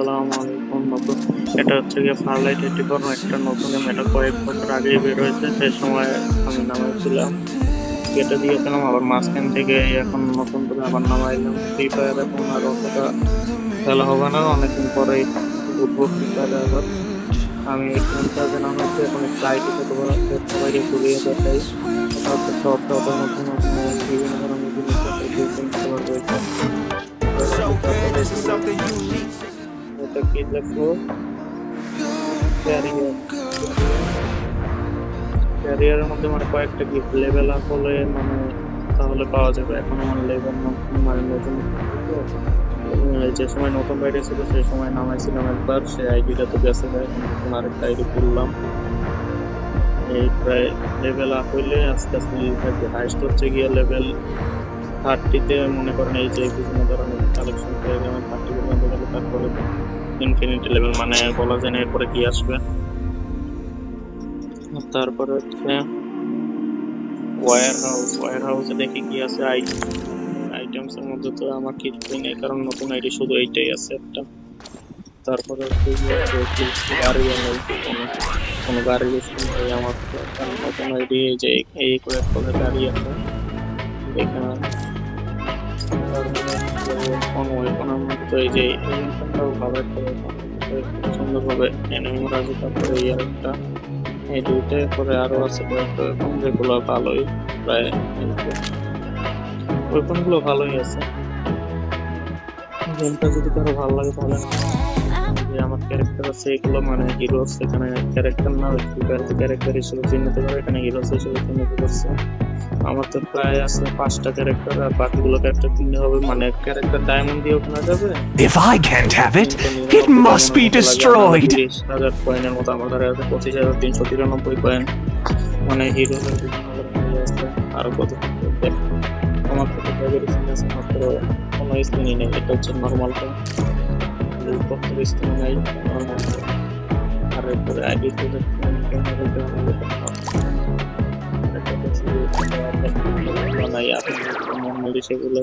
আসসালামু আলাইকুম নতুন এটা হচ্ছে গিয়ে ফারলাইট এটি কোনো একটা নতুন এটা কয়েক বছর আগে বের হয়েছে সেই সময় আমি নামাইছিলাম। এটা দিয়েছিলাম আবার মাঝখান থেকে এখন নতুন করে আবার নামাইলাম। ফ্রি ফায়ার এখন আর অতটা খেলা হবে না অনেকদিন পরেই উঠবো ফ্রি ফায়ারে আবার। আমি যে নামাইছি এখন আইটি কত বড় সবাইকে ঘুরিয়ে দেখাই। হচ্ছে সব নতুন নতুন বিভিন্ন ধরনের জিনিস So good, this is something unique. এটা কি লিখব ক্যারিয়ার ক্যারিয়ারের মধ্যে মানে কয়েকটা গিফট লেভেল আপ হলে মানে তাহলে পাওয়া যাবে। এখন আমার লেভেল মানে নতুন। যে সময় নতুন বাইরে ছিল সেই সময় নামাইছিলাম একবার। সেই আইডিটা তো গেছে এখন আরেকটা আইডি খুললাম। এই প্রায় লেভেল আপ হইলে আস্তে আস্তে হাইস্ট হচ্ছে গিয়ে লেভেল থার্টিতে মনে করেন এই যে বিভিন্ন ধরনের কালেকশন করে যেমন থার্টি পর্যন্ত গেলে তারপরে ইনফিনিটি লেভেল মানে বলা যায় না, এরপরে কি আসবে? তারপরে হচ্ছে ওয়ার হাউস ওয়ার হাউসে দেখি কি আছে আই আইটেমস এর মধ্যে তো আমার কিছুই নেই কারণ নতুন আইডি শুধু এইটাই আছে একটা। তারপরে দেখি গাড়ি কোনো গাড়ি নেই আমার কারণ নতুন আইডি এই যে এই কয়েক করে গাড়ি আছে। এখানে ওয়েপনের মধ্যে এই যে এনিমেশনটাও ভালো একটা সুন্দরভাবে এনিমি আছে তারপরে এই আরেকটা এই দুইটাই পরে আরও আছে কয়েকটা। যেগুলো ভালোই, প্রায় ওয়েপনগুলো ভালোই আছে। গেমটা যদি কারও ভালো লাগে তাহলে যে আমার ক্যারেক্টার আছে এগুলো মানে হিরোস এখানে ক্যারেক্টার না ক্যারেক্টার হিসেবে চিহ্নিত করে এখানে হিরোস হিসেবে চিহ্নিত করছে। আমার তো প্রায় আছে পাঁচটা ক্যারেক্টার আর বাকিগুলো ক্যারেক্টার কিনতে হবে মানে ক্যারেক্টার ডায়মন্ড দিয়ে কেনা যাবে। If I can't have it, it must be destroyed. তিরিশ হাজার কয়েনের মতো আমার ধারে আছে পঁচিশ হাজার তিনশো তিরানব্বই কয়েন মানে হিরো আছে আর কত আমার তো স্কিন আছে মাত্র কোনো স্কিনই নেই এটা হচ্ছে নর্মাল কয়েন কত স্কিন নেই নর্মাল আর এরপরে আইডি নাই আর নর্মালি সেগুলো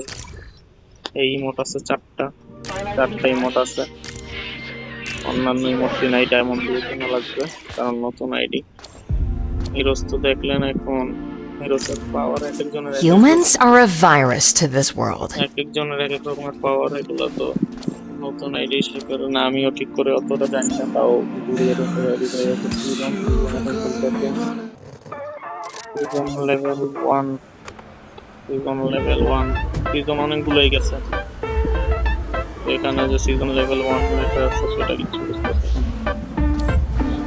এই ইমোট আছে চারটা চারটা ইমোট আছে অন্যান্য ইমোটটি নাই ডায়মন্ড দিয়ে কেনা লাগবে কারণ নতুন আইডি হিরোস তো দেখলেন এখন হিরোসের পাওয়ার এক একজনের এক এক Humans are a virus to this world. এক একজনের এক এক রকমের পাওয়ার এগুলো তো নতুন আইডি করে না, আমিও ঠিক করে অতটা জানি না, তাও ঘুরিয়ে level one season level one season অনেকগুলোই গেছে। এখানে যে সিজন লেভেল ওয়ান লেখা আছে, সেটা কিছু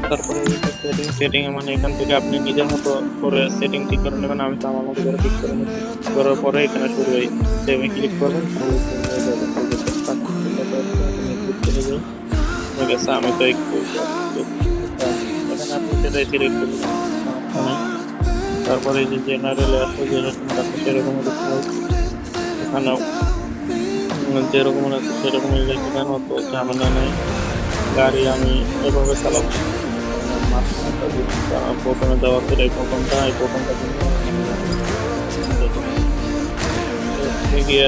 তারপরে সেটিং সেটিং মানে এখান থেকে আপনি নিজের মতো করে সেটিং ঠিক করে নেবেন, আমি তো আমার মতো করে ঠিক করে নেব। করার পরে এখানে শুরু হয়ে। সেভে ক্লিক করবেন। গেছে আমি তো একটু। তারপরে যে জেনারেল আছে যেরকম আছে সেরকম এখানেও যেরকম আছে সেরকমই লিখবেন অত ঝামেলা নেই গাড়ি আমি এভাবে চালাবো প্রথমে দেওয়া ছিল এই প্রথমটা এই প্রথমটা কিন্তু গিয়ে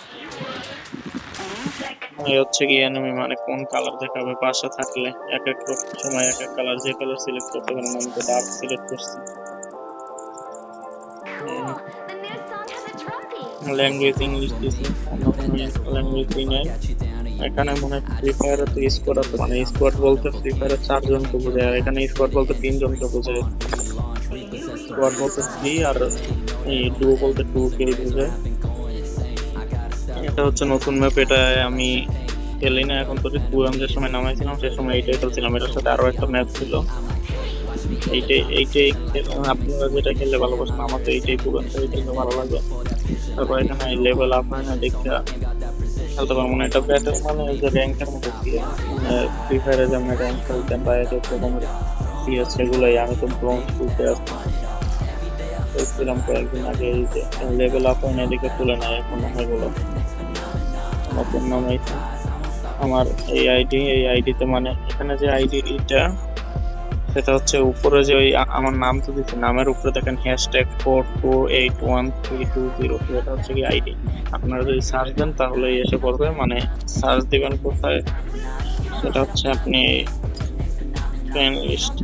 এই হচ্ছে কি এনিমি মানে কোন কালার দেখাবে পাশে থাকলে এক এক সময়, এক এক কালার যে কালার সিলেক্ট করতে পারেন আমি তো ডার্ক সিলেক্ট করছি। ল্যাঙ্গুয়েজ ইংলিশ দিছি ল্যাঙ্গুয়েজ দিই নাই। এখানে মনে হয় ফ্রি ফায়ারে তো স্কোয়াড মানে স্কোয়াড বলতে ফ্রি ফায়ারে চারজনকে বোঝায়, আর এখানে স্কোয়াড বলতে তিনজনকে বোঝায়। স্কোয়াড বলতে থ্রি আর এই ডুও বলতে টু কে বোঝায়। এটা হচ্ছে নতুন ম্যাপ এটা আমি খেলি না। এখন তো পুরান যে সময় নামাইছিলাম সে সময় এইটাই খেলছিলাম। এটার সাথে আরও একটা ম্যাপ ছিল। এইটাই এইটাই আপনারা যেটা খেললে ভালোবাসেন, আমার তো এইটাই পুরান খেলতে ভালো লাগে। তারপর এখানে লেভেল আপ হয় না, দেখতে খেলতে পারব না। এটা ব্যাটেল মানে যে র্যাঙ্কের মতো ফ্রি ফায়ারে যেমন র্যাঙ্ক খেলতেন বা কি আছে সেগুলোই আমি তো ব্রোঞ্জ তুলতে আসতাম। দেখছিলাম কয়েকদিন আগে এই যে লেভেল আপ হয় না, এদিকে তুলে নেয় এখন এগুলো নতুন নাম হয়েছে। আমার এই আইডি, এই আইডিতে মানে এখানে যে আইডিটা, সেটা হচ্ছে উপরে যে ওই আমার নাম তো দিচ্ছে নামের উপরে দেখেন hashtag four two eight one three two zero এটা হচ্ছে কি আইডি। আপনারা যদি সার্চ দেন তাহলে এসে পড়বে মানে সার্চ দিবেন কোথায়, সেটা হচ্ছে আপনি ফ্রেন্ড লিস্ট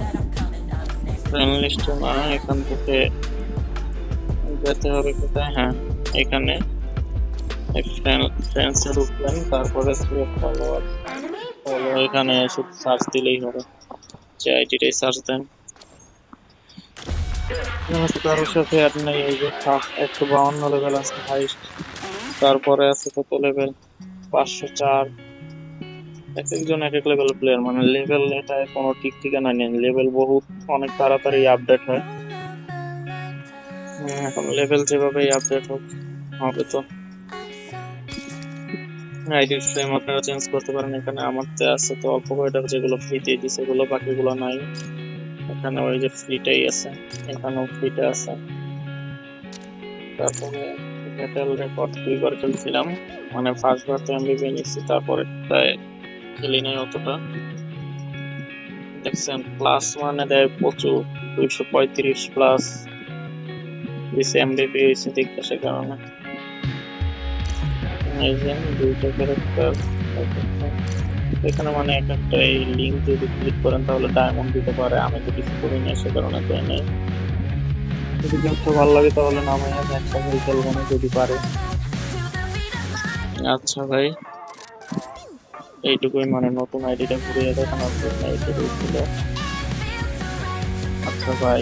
ফ্রেন্ড লিস্ট না, এখান থেকে যেতে হবে কোথায়? হ্যাঁ এখানে। তারপরে এখানে শুধু সার্চ দিলেই হবে। যে আইডিটাই সার্চ দেন। তো কারোর সাথে অ্যাড নেই এই যে একশো বাউন্ন লেভেল আছে হাইস্ট তারপরে আছে কত লেভেল পাঁচশো চার। এক একজন এক এক লেভেল প্লেয়ার মানে লেভেল এটা কোনো ঠিক ঠিকানা নেই। লেভেল বহুত অনেক তাড়াতাড়ি আপডেট হয়। হুম, এখন লেভেল যেভাবেই আপডেট হোক হবে তো। আইডির ফ্রেম আপনারা চেঞ্জ করতে পারেন। এখানে আমার তো আছে তো অল্প কয়টা যেগুলো ফ্রি দিয়ে দিছে, এগুলো বাকিগুলো নাই। এখানে ওই যে ফ্রিটাই আছে, এখানেও ফ্রিটা আছে। তারপরে ব্যাটেল রেকর্ড দুইবার খেলছিলাম। মানে ফার্স্ট বার তো এমবিবি নিচ্ছি তারপরে খেলি নাই অতটা। দেখছেন প্লাস মানে দেয় প্রচুর, দুইশো পঁয়ত্রিশ প্লাস দিছে এমবিবি হয়েছে দেখতে সে কারণে। এই যে দুইটা ক্যারেক্টার এখানে মানে এক একটা এই লিঙ্ক যদি ক্লিক করেন তাহলে ডায়মন্ড দিতে পারে। আমি তো কিছু করি না সে কারণে দেয় নাই। যদি খেলতে ভালো লাগে তাহলে নামে একটা খেলব না, যদি পারে। আচ্ছা ভাই। এইটুকুই মানে নতুন আইডিটা ঘুরিয়ে দেখানোর জন্য এইটুকুই ছিল। আচ্ছা ভাই।